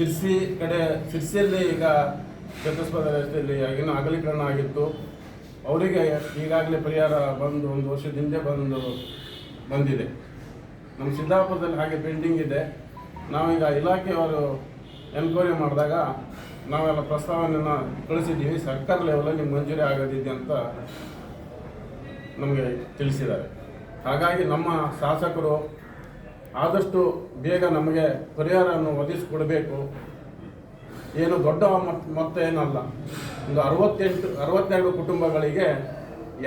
ಸಿರ್ಸಿ ಕಡೆ ಶಿರ್ಸಿಯಲ್ಲಿ ಈಗ ಚತುಸ್ಪದ ರಸ್ತೆಯಲ್ಲಿ ಏನೋ ಅಗಲೀಕರಣ ಆಗಿತ್ತು. ಅವರಿಗೆ ಈಗಾಗಲೇ ಪರಿಹಾರ ಬಂದು ಒಂದು ವರ್ಷದ ಹಿಂದೆ ಬಂದು ಬಂದಿದೆ. ನಮ್ಮ ಸಿದ್ದಾಪುರದಲ್ಲಿ ಹಾಗೆ ಪೆಂಡಿಂಗ್ ಇದೆ. ನಾವೀಗ ಇಲಾಖೆಯವರು ಎನ್ಕ್ವೈರಿ ಮಾಡಿದಾಗ ನಾವೆಲ್ಲ ಪ್ರಸ್ತಾವನೆಯನ್ನು ಕಳಿಸಿದ್ದೀವಿ. ಸರ್ಕಾರ ಲೆವೆಲಲ್ಲಿ ಮಂಜೂರಿ ಆಗೋದಿದೆ ಅಂತ ನಮಗೆ ತಿಳಿಸಿದ್ದಾರೆ. ಹಾಗಾಗಿ ನಮ್ಮ ಶಾಸಕರು ಆದಷ್ಟು ಬೇಗ ನಮಗೆ ಪರಿಹಾರವನ್ನು ಒದಗಿಸಿಕೊಡಬೇಕು. ಏನು ದೊಡ್ಡ ಮೊತ್ತ ಏನಲ್ಲ ಒಂದು ಅರವತ್ತೆಂಟು, ಅರವತ್ತೆರಡು ಕುಟುಂಬಗಳಿಗೆ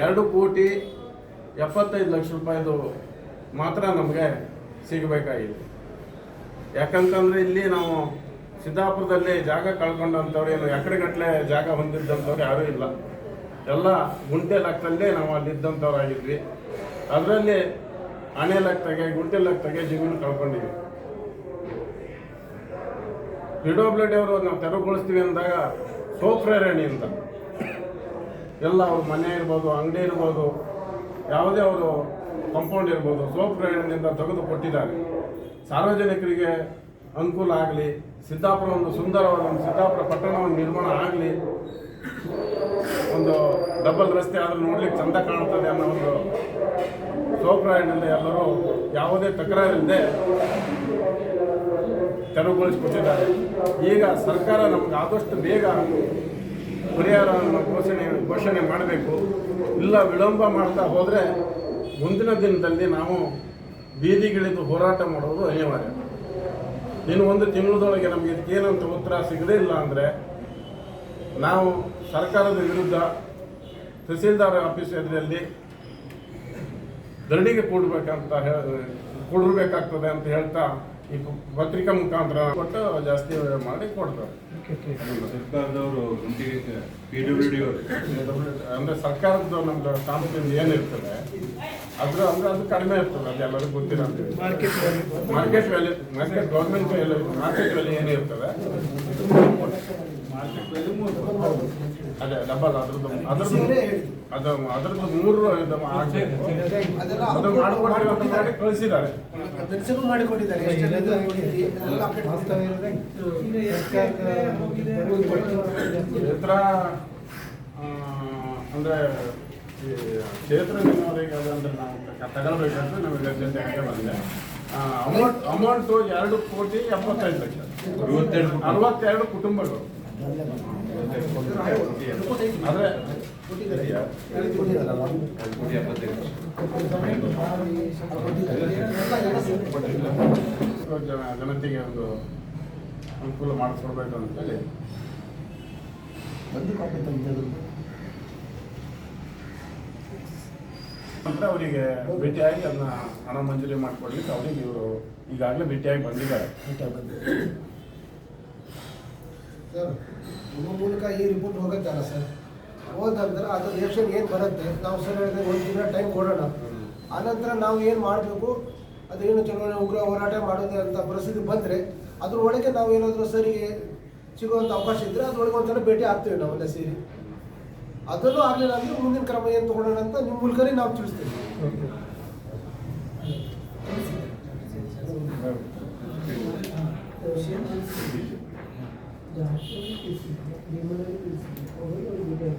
ಎರಡು ಕೋಟಿ ಎಪ್ಪತ್ತೈದು ಲಕ್ಷ ರೂಪಾಯಿದು ಮಾತ್ರ ನಮಗೆ ಸಿಗಬೇಕಾಗಿದೆ. ಯಾಕಂತಂದರೆ ಇಲ್ಲಿ ನಾವು ಸಿದ್ದಾಪುರದಲ್ಲಿ ಜಾಗ ಕಳ್ಕೊಂಡಂಥವ್ರು ಏನು ಎಕರೆಗಟ್ಟಲೆ ಜಾಗ ಹೊಂದಿದ್ದಂಥವ್ರು ಯಾರೂ ಇಲ್ಲ. ಎಲ್ಲ ಗುಂಟೆ ಲೆಕ್ಕದಲ್ಲೇ ನಾವು ಅಲ್ಲಿದ್ದಂಥವ್ರಾಗಿದ್ವಿ. ಅದರಲ್ಲಿ ಆನೆ ಲೆಕ್ಕದಾಗೆ ಗುಂಟೆ ಲೆಕ್ಕದಾಗೆ ಜಮೀನು ಕಳ್ಕೊಂಡಿದ್ವಿ ಪಿ ಡಬ್ಲ್ಯೂ ಅವರು ನಾವು ತೆರವುಗೊಳಿಸ್ತೀವಿ ಅಂದಾಗ ಸೋಪ್ರೇರಣಿ ಅಂತ. ಎಲ್ಲ ಅವ್ರ ಮನೆ ಇರ್ಬೋದು, ಅಂಗಡಿ ಇರ್ಬೋದು, ಯಾವುದೇ ಅವರು ಕಾಂಪೌಂಡ್ ಇರ್ಬೋದು ಸೋಪ್ರೇರಣಿಯಿಂದ ತೆಗೆದು ಕೊಟ್ಟಿದ್ದಾರೆ ಸಾರ್ವಜನಿಕರಿಗೆ ಅನುಕೂಲ ಆಗಲಿ, ಸಿದ್ದಾಪುರ ಒಂದು ಸುಂದರವಾದ ಒಂದು ಸಿದ್ದಾಪುರ ಪಟ್ಟಣವನ್ನು ನಿರ್ಮಾಣ ಆಗಲಿ, ಒಂದು ಡಬಲ್ ರಸ್ತೆ ಆದರೂ ನೋಡ್ಲಿಕ್ಕೆ ಚಂದ ಕಾಣ್ತದೆ ಅನ್ನೋ ಒಂದು ಸೋಪ್ರಾಯಣದಿಂದ ಎಲ್ಲರೂ ಯಾವುದೇ ತಕರಾರಿಲ್ಲದೆ ತೆರವುಗೊಳಿಸಿಕೊಟ್ಟಿದ್ದಾರೆ. ಈಗ ಸರ್ಕಾರ ನಮ್ಗೆ ಆದಷ್ಟು ಬೇಗ ಪರಿಹಾರವನ್ನು ಘೋಷಣೆ ಘೋಷಣೆ ಮಾಡಬೇಕು. ಇಲ್ಲ ವಿಳಂಬ ಮಾಡ್ತಾ ಹೋದರೆ ಮುಂದಿನ ದಿನದಲ್ಲಿ ನಾವು ಬೀದಿಗಿಳಿದು ಹೋರಾಟ ಮಾಡೋದು ಅನಿವಾರ್ಯ. ಇನ್ನು ಒಂದು ತಿಂಗಳದೊಳಗೆ ನಮಗೆ ಇದಕ್ಕೇನಂತ ಉತ್ತರ ಸಿಗದೇ ಇಲ್ಲ ಅಂದರೆ ನಾವು ಸರ್ಕಾರದ ವಿರುದ್ಧ ತಹಸೀಲ್ದಾರ್ ಆಫೀಸ್ ಎದುರಲ್ಲಿ ಧರಣಿಗೆ ಕೂಡಬೇಕಂತ ಹೇಳಿ ಕೂಡಿರ್ಬೇಕಾಗ್ತದೆ ಅಂತ ಹೇಳ್ತಾ ಈ ಪತ್ರಿಕಾ ಮುಖಾಂತರ ಕೊಟ್ಟು ಜಾಸ್ತಿ ಮಾಡಿ ಕೊಡ್ತಾರೆ. ಸರ್ಕಾರದವರು ಅಂದ್ರೆ ಸರ್ಕಾರದ್ದು ನಮ್ದು ಸಾಮರ್ಥ್ಯ ಏನಿರ್ತದೆ ಅದ್ರ ಅಂದ್ರೆ ಅದು ಕಡಿಮೆ ಇರ್ತದೆ ಅದು ಎಲ್ಲರಿಗೂ ಗೊತ್ತಿರೋದು. Market market value market government value market value ಏನಿರ್ತದೆ ಅದೇ ಡಬಲ್ ಅದ್ರದ್ದು ಅದ್ರದ್ದು ಅದು ಅದ್ರದ್ದು ಮೂರು ಅದು ಅಂತ ಮಾಡಿ ಕಳಿಸಿದ್ದಾರೆ. ಕ್ಷೇತ್ರ ಆ, ಅಂದ್ರೆ ಈ ಕ್ಷೇತ್ರ ನಾವು ತಗೊಳ್ಬೇಕಂತ ನಮಗೆ ಅರ್ಜೆಂಟಾಗಿ ಬಂದೆ. ಅಮೌಂಟ್ ಅಮೌಂಟು ಎರಡು ಕೋಟಿ ಎಪ್ಪತ್ತೈದು ಲಕ್ಷ. ಅರವತ್ತೆರಡು ಕುಟುಂಬಗಳು. ಜನತೆಗೆ ಒಂದು ಅನುಕೂಲ ಮಾಡಿಸ್ಕೊಡ್ಬೇಕು ಅಂತೇಳಿ. ನಂತರ ಅವರಿಗೆ ಭೇಟಿಯಾಗಿ ಅದನ್ನ ಹಣ ಮಂಜೂರಿ ಮಾಡಿಕೊಡ್ಲಿಕ್ಕೆ ಅವರಿಗೆ ಇವರು ಈಗಾಗಲೇ ಭೇಟಿಯಾಗಿ ಬಂದಿದ್ದಾರೆ. ಸರ್ ನಿಮ್ಮ ಮೂಲಕ ಈ ರಿಪೋರ್ಟ್ ಹೋಗುತ್ತಲ್ಲ ಸರ್? ಹೋದಂದ್ರೆ ಅದು ರಿಯಾಕ್ಷನ್ ಏನು ಬರುತ್ತೆ? ನಾವು ಸರ್ ಹೇಳಿದ್ರೆ ಒಂದು ತಿಂಗಳ ಟೈಮ್ ಕೊಡೋಣ. ಆನಂತರ ನಾವು ಏನು ಮಾಡಬೇಕು? ಅದೇನು ಚುನಾವಣೆ ಉಗ್ರ ಹೋರಾಟ ಮಾಡೋದೇ ಅಂತ ಪರಿಸ್ಥಿತಿ ಬಂದರೆ ಅದ್ರೊಳಗೆ ನಾವು ಏನಾದರೂ ಸರಿ ಸಿಗುವಂಥ ಅವಕಾಶ ಇದ್ದರೆ ಅದ್ರೊಳಗೆ ಒಂದ್ಸಲ ಭೇಟಿ ಆಗ್ತೀವಿ ನಾವೆಲ್ಲ ಸೇರಿ. ಅದನ್ನು ಆಗಲಿಲ್ಲ ಅಂದರೆ ಮುಂದಿನ ಕ್ರಮ ಏನು ತೊಗೊಳ್ಳೋಣ ಅಂತ ನಿಮ್ಮ ಮೂಲಕನೇ ನಾವು ತಿಳಿಸ್ತೀವಿ.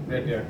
ಭೇಟಿಯಾಗಿ